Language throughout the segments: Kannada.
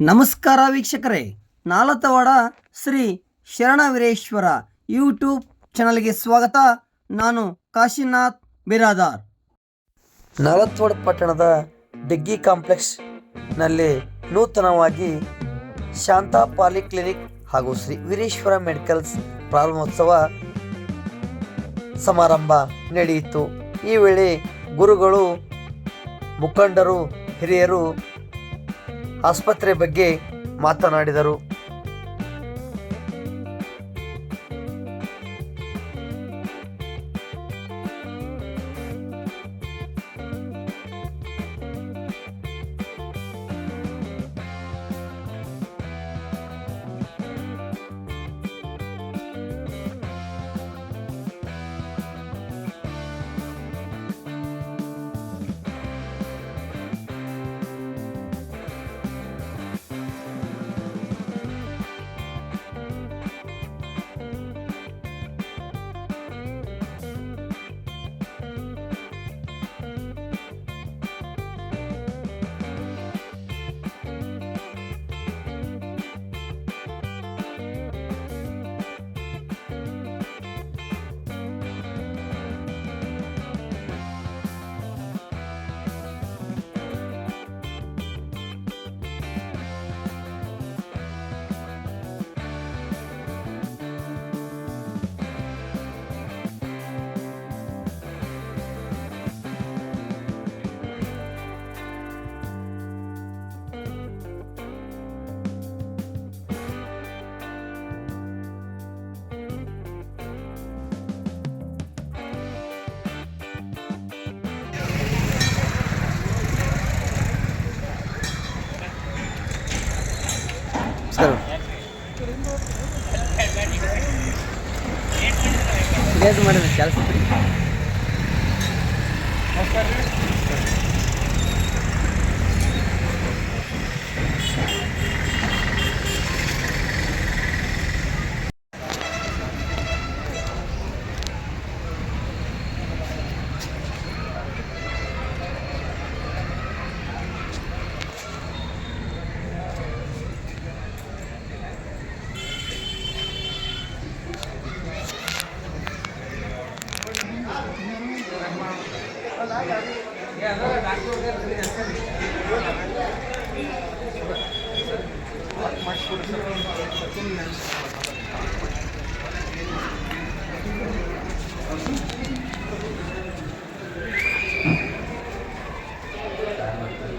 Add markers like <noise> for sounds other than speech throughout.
ನಮಸ್ಕಾರ ವೀಕ್ಷಕರೇ. ನಾಲತವಾಡ ಶ್ರೀ ಶರಣ ವೀರೇಶ್ವರ ಯೂಟ್ಯೂಬ್ ಚಾನಲ್ಗೆ ಸ್ವಾಗತ. ನಾನು ಕಾಶಿನಾಥ್ ಬಿರಾದಾರ್. ನಾಲತ್ವಾಡ ಪಟ್ಟಣದ ಡಿಗ್ಗಿ ಕಾಂಪ್ಲೆಕ್ಸ್ನಲ್ಲಿ ನೂತನವಾಗಿ ಶಾಂತಾ ಪಾಲಿಕ್ಲಿನಿಕ್ ಹಾಗೂ ಶ್ರೀ ವೀರೇಶ್ವರ ಮೆಡಿಕಲ್ಸ್ ಪ್ರಾರಂಭೋತ್ಸವ ಸಮಾರಂಭ ನಡೆಯಿತು. ಈ ವೇಳೆ ಗುರುಗಳು, ಮುಖಂಡರು, ಹಿರಿಯರು ಆಸ್ಪತ್ರೆ ಬಗ್ಗೆ ಮಾತನಾಡಿದರು. ಸರ್ ಮಾಡಿದ್ರೆ ಕೆಲಸ.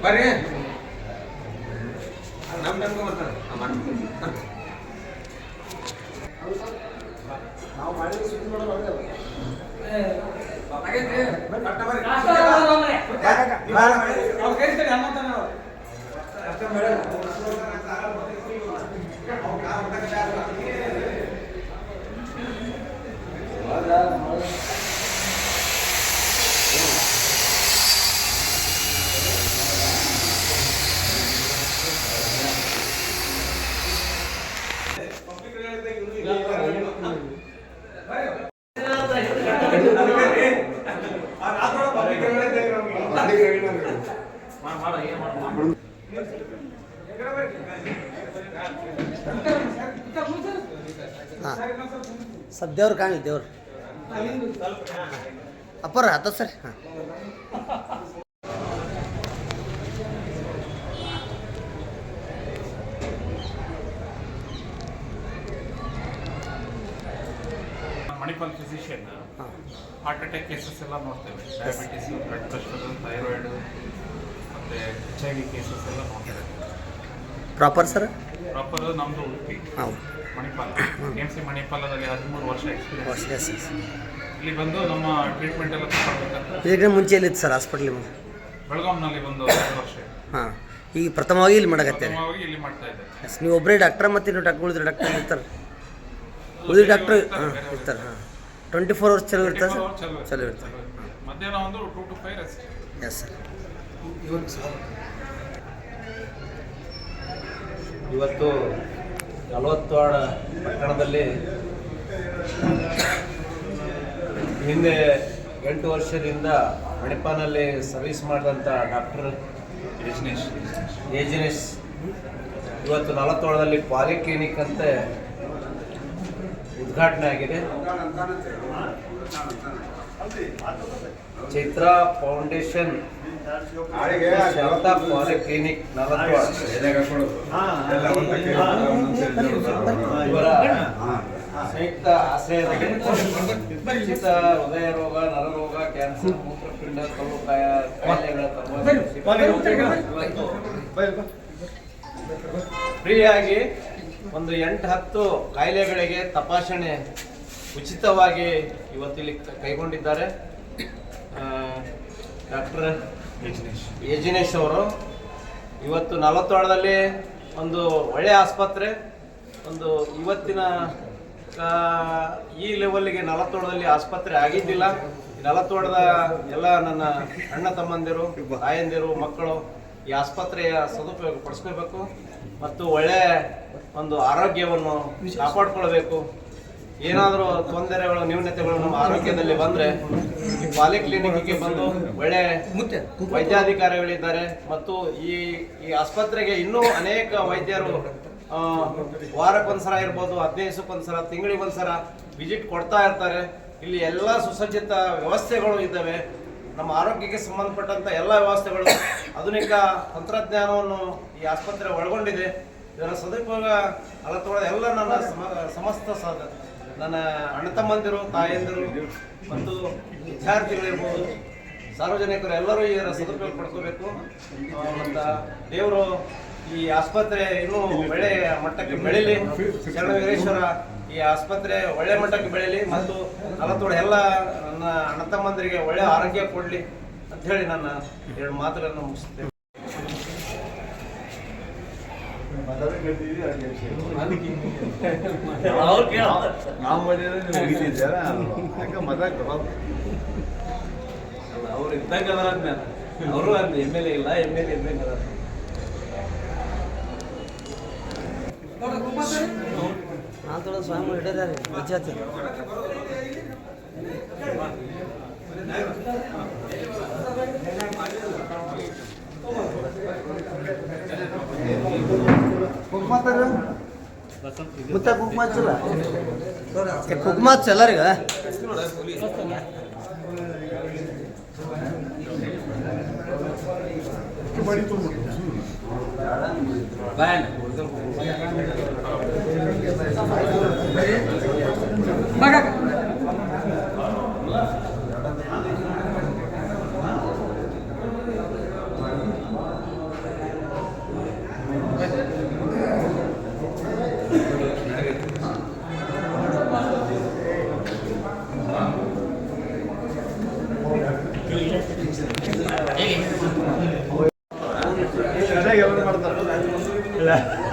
ಬರ್ರಿ ನಮ್ ನಮ್ಗೆ ಬರ್ತಾರೆ ಹಾಂ ಸರ್ ದೇವ್ರು ಕಾಣಲಿ ದೇವ್ರು. ಅಪ್ಪರ ಹತ್ತ ಸರ್ ಹಾಂ. ಮಣಿಪಾಲ್ ಫಿಸಿಷಿಯನ್ ಹಾಂ. ಹಾರ್ಟ್ ಅಟ್ಯಾಕ್ ಕೇಸಸ್ ಎಲ್ಲ ನೋಡ್ತೇವೆ. ಡಯಾಬಿಟಿಸ್ ಬ್ಲಡ್ ಪ್ರೆಷರ್ ಥೈರಾಯ್ಡ್ ಮತ್ತೆ ಎಚ್ ಐ ವಿ ಕೇಸಸ್ ಎಲ್ಲ ನೋಡ್ತೇವೆ. ಪ್ರಾಪರ್ ಸರ್ ಪ್ರಾಪರ್ ನಮ್ದು Udupi Manipal. K M C ಮಣಿಪಾಲದಲ್ಲಿ ಹದಿಮೂರು ವರ್ಷ ಎಕ್ಸ್ಪೀರಿಯನ್ಸ್ ಇಲ್ಲಿ ಬಂದು ನಮ್ಮ ಟ್ರೀಟ್ಮೆಂಟ್ ಎಲ್ಲ ತಗೊಳ್ಬೇಕಂತ. ಇದಕ್ಕೆ ಮುಂಚೆ ಎಲ್ಲಿತ್ತು ಸರ್ ಹಾಸ್ಪಿಟ್ಲ್ ಬೆಳಗಾಂನಲ್ಲಿ ಬಂದು ಎರಡು ವರ್ಷ ಹಾಂ. ಈಗ ಪ್ರಥಮವಾಗಿ ಇಲ್ಲಿ ಮಾಡಕತ್ತೆ? ಪ್ರಥಮವಾಗಿ ಇಲ್ಲಿ ಮಾಡ್ತಾ ಇದ್ದೆ. ನೀವು ಒಬ್ಬರೇ ಡಾಕ್ಟರ್ ಮತ್ತೆ ನೀವು ಡಾಕ್ಟರ್ ಉಳಿದ್ರೆ ಡಾಕ್ಟರ್ ಇರ್ತಾರೆ ಉಳಿದ ಡಾಕ್ಟ್ರ್ ಹಾಂ ಇರ್ತಾರೆ ಹಾಂ. ಟ್ವೆಂಟಿ ಫೋರ್ ಅವರ್ಸ್ ಚಲೋ ಇರ್ತಾರೆ ಸರ್ ಚಲೋ ಚಲೋ ಮಧ್ಯಾಹ್ನ ಒಂದು to two five rest yes sir ಇವತ್ತು ನಲವತ್ವಾಡ ಪಟ್ಟಣದಲ್ಲಿ ಹಿಂದೆ ಎಂಟು ವರ್ಷದಿಂದ ಮಣಿಪಾಲಲ್ಲಿ ಸರ್ವಿಸ್ ಮಾಡಿದಂಥ ಡಾಕ್ಟರ್ ಏಜಿನೇಶ್ ಏಜಿನೇಶ್ ಇವತ್ತು ನಲವತ್ತೋಳದಲ್ಲಿ ಪಾಲಿಕ್ಲಿನಿಕ್ ಅಂತ. ಉದ್ಘಾಟನೆ ಆಗಿದೆ. ಚೈತ್ರಾ ಫೌಂಡೇಶನ್ ಶಾರದಾ ಪಾಲಿಕ್ಲಿನಿಕ್ ನಲತ್ತೋಳ ಇವರ ಸಂಯುಕ್ತ ಆಶ್ರಯದಲ್ಲಿ ಉಚಿತ ಹೃದಯ ರೋಗ ನರರೋಗ ಕ್ಯಾನ್ಸರ್ ಮೂತ್ರಪಿಂಡ ಕರುಕಾಯ ಕಾಯಿಲೆಗಳ ಫ್ರೀಯಾಗಿ ಒಂದು ಎಂಟು ಹತ್ತು ಕಾಯಿಲೆಗಳಿಗೆ ತಪಾಸಣೆ ಉಚಿತವಾಗಿ ಇವತ್ತಿಲ್ಲಿ ಕೈಗೊಂಡಿದ್ದಾರೆ. ಡಾಕ್ಟರ್ ಯಜಿನೇಶ್. ಅವರು. ಇವತ್ತು ನಲವತ್ತೇಳದಲ್ಲಿ ಒಂದು ಒಳ್ಳೆಯ ಆಸ್ಪತ್ರೆ ಒಂದು ಇವತ್ತಿನ ಈ ಲೆವೆಲ್ಗೆ ನಲವತ್ತೇಳದಲ್ಲಿ ಆಸ್ಪತ್ರೆ ಆಗಿದ್ದಿಲ್ಲ. ನಲವತ್ತೇಳದ ಎಲ್ಲ ನನ್ನ ಅಣ್ಣ ತಮ್ಮಂದಿರು ತಾಯಂದಿರು ಮಕ್ಕಳು ಈ ಆಸ್ಪತ್ರೆಯ ಸದುಪಯೋಗ ಪಡಿಸ್ಕೋಬೇಕು ಮತ್ತು ಒಳ್ಳೆ ಒಂದು ಆರೋಗ್ಯವನ್ನು ಕಾಪಾಡ್ಕೊಳ್ಬೇಕು. ಏನಾದರೂ ತೊಂದರೆಗಳು, ನ್ಯೂನತೆಗಳು ನಮ್ಮ ಆರೋಗ್ಯದಲ್ಲಿ ಬಂದರೆ ಈ ಪಾಲಿಕ್ಲಿನಿಕ್ಗೆ ಬಂದು ಒಳ್ಳೆ ವೈದ್ಯಾಧಿಕಾರಿಗಳಿದ್ದಾರೆ. ಮತ್ತು ಈ ಈ ಆಸ್ಪತ್ರೆಗೆ ಇನ್ನೂ ಅನೇಕ ವೈದ್ಯರು ವಾರಕ್ಕೊಂದ್ಸಲ ಇರ್ಬೋದು ಹದಿನೈದು ದಿವಸಕ್ಕೊಂದ್ಸಲ ತಿಂಗಳಿಗೊಂದ್ಸಲ ವಿಸಿಟ್ ಕೊಡ್ತಾ ಇರ್ತಾರೆ. ಇಲ್ಲಿ ಎಲ್ಲ ಸುಸಜ್ಜಿತ ವ್ಯವಸ್ಥೆಗಳು ಇದ್ದಾವೆ. ನಮ್ಮ ಆರೋಗ್ಯಕ್ಕೆ ಸಂಬಂಧಪಟ್ಟಂತ ಎಲ್ಲ ವ್ಯವಸ್ಥೆಗಳು, ಆಧುನಿಕ ತಂತ್ರಜ್ಞಾನವನ್ನು ಈ ಆಸ್ಪತ್ರೆ ಒಳಗೊಂಡಿದೆ. ಇದರ ಸದುಪಯೋಗ ಅಲತ್ತೊಳ ಎಲ್ಲ ನನ್ನ ಸಮ- ಸಮಸ್ತ ಸಾಧ ನನ್ನ ಅಣ್ಣ ತಮ್ಮಂದಿರು, ತಾಯಂದಿರು ಮತ್ತು ವಿದ್ಯಾರ್ಥಿಗಳಿರ್ಬೋದು, ಸಾರ್ವಜನಿಕರು ಎಲ್ಲರೂ ಇದರ ಸದುಪಯೋಗ ಪಡ್ಕೋಬೇಕು. ಮತ್ತು ದೇವರು ಈ ಆಸ್ಪತ್ರೆ ಇನ್ನೂ ಬೆಳೆ ಮಟ್ಟಕ್ಕೆ ಬೆಳೀಲಿ. ಶರಣ ವೀರೇಶ್ವರ ಈ ಆಸ್ಪತ್ರೆ ಒಳ್ಳೆ ಮಟ್ಟಕ್ಕೆ ಬೆಳೀಲಿ ಮತ್ತು ನಲವತ್ತೋಳು ಎಲ್ಲ ನನ್ನ ಅಣ್ಣ ತಮ್ಮಂದರಿಗೆ ಒಳ್ಳೆ ಆರೋಗ್ಯ ಕೊಡಲಿ ಅಂತ ಹೇಳಿ ನನ್ನ ಎರಡು ಮಾತುಗಳನ್ನು ಮುಗಿಸ್ತೇನೆ. ನಾವು ಮಾಡಿದ್ರೆ ಯಾಕೆ ಮಜಾಕ್ ಅವ್ರು ಇದ್ದಂಗೆ ಅದಾರ ಅವರು ಎಂ ಎಲ್ ಎ ಇಲ್ಲ ಎಂ ಎಲ್ ಎ ಇದ್ದಂಗೆ ಅದಾರ. ನಾಲ್ಕು ಸ್ವಾಮಿ ಹಿಡಿದಾರೆ ವಿಜಾತಿ ಮುತ್ತ ಕುಂಕುಮ ಹಚ್ಚಲ್ಲ ಕುಕ್ಮ ಎಲ್ಲರಿಗ ಹಳ್ಳಿಯಾಗ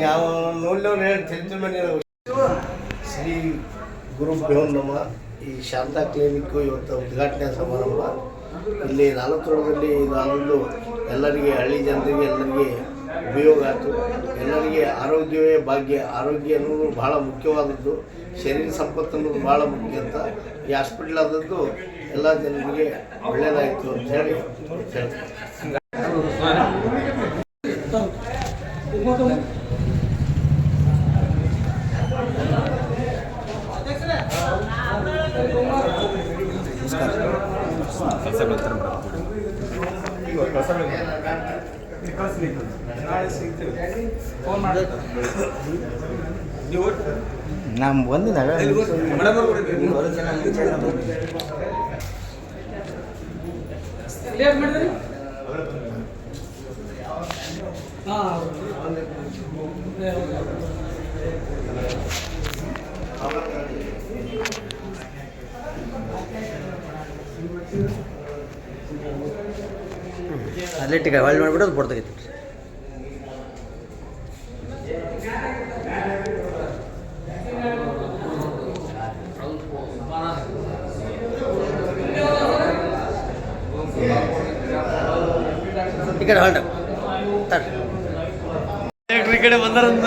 ಯಾವ ನೋಡ್ಲವ್ರು ತಿಳಿದು ಶ್ರೀ ಗುರು ನಮ ಈ ಶಾಂತಾ ಕ್ಲಿನಿಕ್ ಇವತ್ತು ಉದ್ಘಾಟನೆ ಸಮಾರಂಭ. ಇಲ್ಲಿ ನಾಲ್ಕು ನಾನೊಂದು ಎಲ್ಲರಿಗೆ ಹಳ್ಳಿ ಜನರಿಗೆ ಎಲ್ಲರಿಗೆ ಉಪಯೋಗ ಆಯಿತು ಎಲ್ಲರಿಗೆ ಆರೋಗ್ಯವೇ ಭಾಗ್ಯ. ಆರೋಗ್ಯ ಅನ್ನೋದು ಭಾಳ ಮುಖ್ಯವಾದದ್ದು. ಶರೀರ ಸಂಪತ್ತು ಅನ್ನೋದು ಭಾಳ ಮುಖ್ಯ ಅಂತ ಈ ಹಾಸ್ಪಿಟ್ಲ್ ಆದದ್ದು ಎಲ್ಲ ಜನರಿಗೆ ಒಳ್ಳೆಯದಾಯಿತು ಅಂತ ಹೇಳಿ ಹೇಳ್ತೀನಿ ನಮ್ಮ ಒಂದಿನ ಅಲ್ಲೇ <laughs> ಟಿಕೆಟ್ ಹೊಳ್ಳಿ ಮಾಡಿಬಿಟ್ಟು ಅದು ಟಿಕೆಟ್ ಹೊಳ್ಳಿ ತಡ್ರಿ ಈ ಕಡೆ ಬಂದಾರಂತ.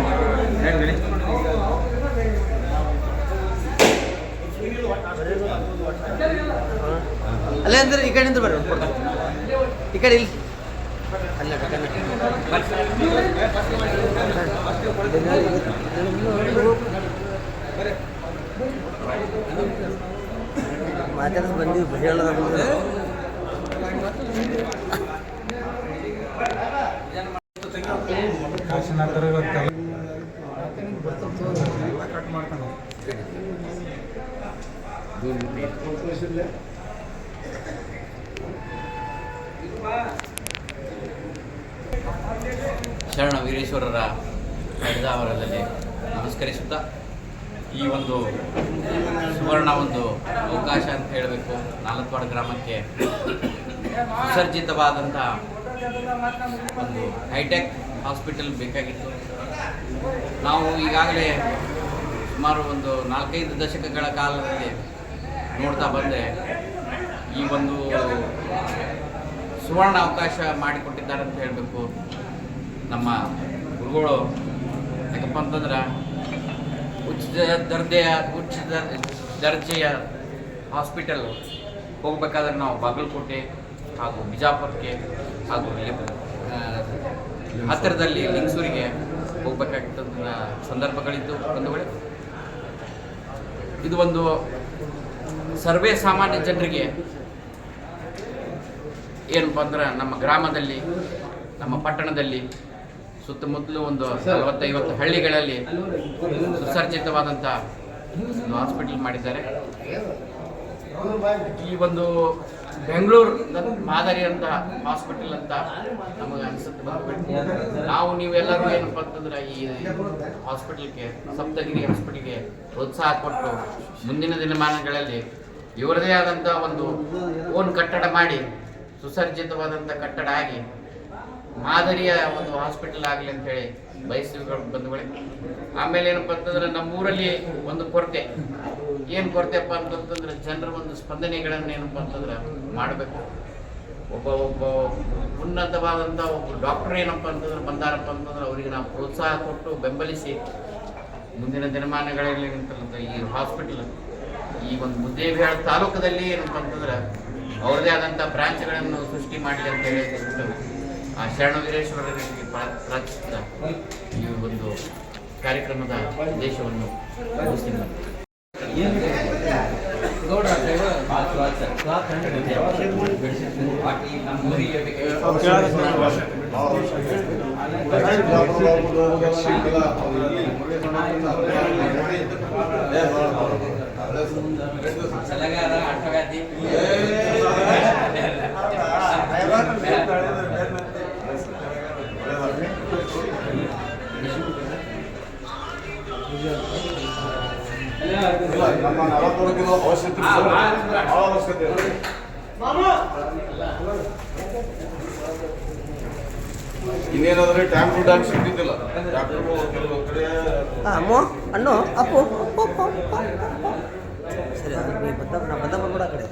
ಅಲ್ಲೇ ಅಂದ್ರೆ ಈ ಕಡೆಯಿಂದ ಬರ್ರಿ ಈ ಕಡೆ ಇಲ್ಲಿ. ಅಲ್ಲ ಮಾತಾಡೋದು ಬಂದೀವಿ ಹೇಳೋದ ಕಾಶಿನಾಥರು ಕಟ್ ಮಾಡ್ತಾನೆ ಶರಣ ವೀರೇಶ್ವರರ ಹರಿದಾವರದಲ್ಲಿ ನಮಸ್ಕರಿಸುತ್ತಾ ಈ ಒಂದು ಸುವರ್ಣ ಒಂದು ಅವಕಾಶ ಅಂತ ಹೇಳಬೇಕು. ನಾಲ್ಕವಾಡ ಗ್ರಾಮಕ್ಕೆ ವಿಸರ್ಜಿತವಾದಂಥ ಒಂದು ಹೈಟೆಕ್ ಹಾಸ್ಪಿಟಲ್ ಬೇಕಾಗಿತ್ತು. ನಾವು ಈಗಾಗಲೇ ಸುಮಾರು ಒಂದು ನಾಲ್ಕೈದು ದಶಕಗಳ ಕಾಲದಲ್ಲಿ ನೋಡ್ತಾ ಬಂದರೆ ಈ ಒಂದು ಸುವರ್ಣ ಅವಕಾಶ ಮಾಡಿಕೊಟ್ಟಿದ್ದಾರೆ ಅಂತ ಹೇಳಬೇಕು. ನಮ್ಮ ಗುರುಗಳು. ಯಾಕಪ್ಪ ಅಂತಂದ್ರೆ ಉಚ್ಚ ದರ್ಜೆಯ ಉಚ್ಚ ದರ್ಜೆಯ ಹಾಸ್ಪಿಟಲ್ ಹೋಗ್ಬೇಕಾದ್ರೆ ನಾವು ಬಾಗಲಕೋಟೆ ಹಾಗೂ ಬಿಜಾಪುರಕ್ಕೆ ಹಾಗೂ ಹತ್ತಿರದಲ್ಲಿ ಲಿಂಗಸೂರಿಗೆ ಹೋಗಬೇಕಾಗಿತ್ತ ಸಂದರ್ಭಗಳಿದ್ದು ಬಂಧುಗಳೇ ಇದು ಒಂದು ಸರ್ವೇ ಸಾಮಾನ್ಯ ಜನರಿಗೆ ಏನಪ್ಪ ಅಂದ್ರೆ ನಮ್ಮ ಗ್ರಾಮದಲ್ಲಿ, ನಮ್ಮ ಪಟ್ಟಣದಲ್ಲಿ ಸುತ್ತಮುತ್ತಲು ಒಂದು ನಲವತ್ತೈವತ್ತು ಹಳ್ಳಿಗಳಲ್ಲಿ ಸುಸರ್ಜಿತವಾದಂಥ ಒಂದು ಹಾಸ್ಪಿಟಲ್ ಮಾಡಿದ್ದಾರೆ. ಈ ಒಂದು ಬೆಂಗಳೂರು ಮಾದರಿ ಅಂತ ಹಾಸ್ಪಿಟಲ್ ಅಂತ ನಮಗೆ ಅನಿಸುತ್ತೆ ನಾವು ನೀವೆಲ್ಲರೂ ಏನಪ್ಪ ಅಂತಂದ್ರೆ ಈ ಹಾಸ್ಪಿಟಲ್ಗೆ ಸಪ್ತಗಿರಿ ಹಾಸ್ಪಿಟಲ್ಗೆ ಪ್ರೋತ್ಸಾಹ ಕೊಟ್ಟು ಮುಂದಿನ ದಿನಮಾನಗಳಲ್ಲಿ ಇವರದೇ ಆದಂಥ ಒಂದು ಓನ್ ಕಟ್ಟಡ ಮಾಡಿ ಸುಸರ್ಜಿತವಾದಂಥ ಕಟ್ಟಡ ಆಗಿ ಮಾದರಿಯ ಒಂದು ಹಾಸ್ಪಿಟಲ್ ಆಗಲಿ ಅಂತೇಳಿ ಬಯಸ್ತೀವಿ ಬಂಧುಗಳೇ. ಆಮೇಲೆ ಏನಪ್ಪ ಅಂತಂದ್ರೆ ನಮ್ಮೂರಲ್ಲಿ ಒಂದು ಕೊರತೆ. ಏನು ಕೊರತೆಪ್ಪ ಅಂತಂತಂದ್ರೆ ಜನರ ಒಂದು ಸ್ಪಂದನೆಗಳನ್ನು ಏನಪ್ಪ ಅಂತಂದ್ರೆ ಮಾಡಬೇಕು. ಒಬ್ಬ ಒಬ್ಬ ಉನ್ನತವಾದಂಥ ಒಬ್ಬ ಡಾಕ್ಟರ್ ಏನಪ್ಪ ಅಂತಂದ್ರೆ ಬಂದಾರಪ್ಪ ಅಂತಂದ್ರೆ ಅವರಿಗೆ ನಾವು ಪ್ರೋತ್ಸಾಹ ಕೊಟ್ಟು ಬೆಂಬಲಿಸಿ ಮುಂದಿನ ದಿನಮಾನಗಳಲ್ಲಿ ಏನಂತಾರಂತ ಈ ಹಾಸ್ಪಿಟಲ್, ಈ ಒಂದು ಮುದ್ದೇಬಿಹಾಳ ತಾಲೂಕದಲ್ಲಿ ಏನಪ್ಪ ಅಂತಂದ್ರೆ ಅವ್ರದೇ ಆದಂಥ ಬ್ರಾಂಚ್ಗಳನ್ನು ಸೃಷ್ಟಿ ಮಾಡಲಿ ಅಂತ ಹೇಳಿದ್ರು. ಆ ಶರಣ ವೀರೇಶ್ವರರಿಗೆ ಪ್ರಾ- ಪ್ರಾರ್ಥಿಸಿದ ಈ ಒಂದು ಕಾರ್ಯಕ್ರಮದ ಉದ್ದೇಶವನ್ನು ಮುಗಿಸ್ತೀನಿ. ಸಲಗಾರ ಆಟಗಾತಿ ನಮ್ಮ ಅವಶ್ಯಕತೆ. ಭಾಳ. ಇನ್ನೇನಾದ್ರೆ ಟೈಮ್ ಟು ಟೈಮ್ ಸಿಗ್ತಿದ್ದಿಲ್ಲ ಡಾಕ್ಟರ್ ಕೆಲವು ಕಡೆ ಅಮ್ಮೋ ಅಣ್ಣು ಅಪ್ಪು ಅಪ್ಪು, ಅಪ್ಪು, ಅಪ್ಪು, ಅಪ್ಪು. ಸರಿ ಅದು ನೀ ಬಂದ ನಾ ಬಂದ ಬರ್ಬೇಡ ಆ ಕಡೆ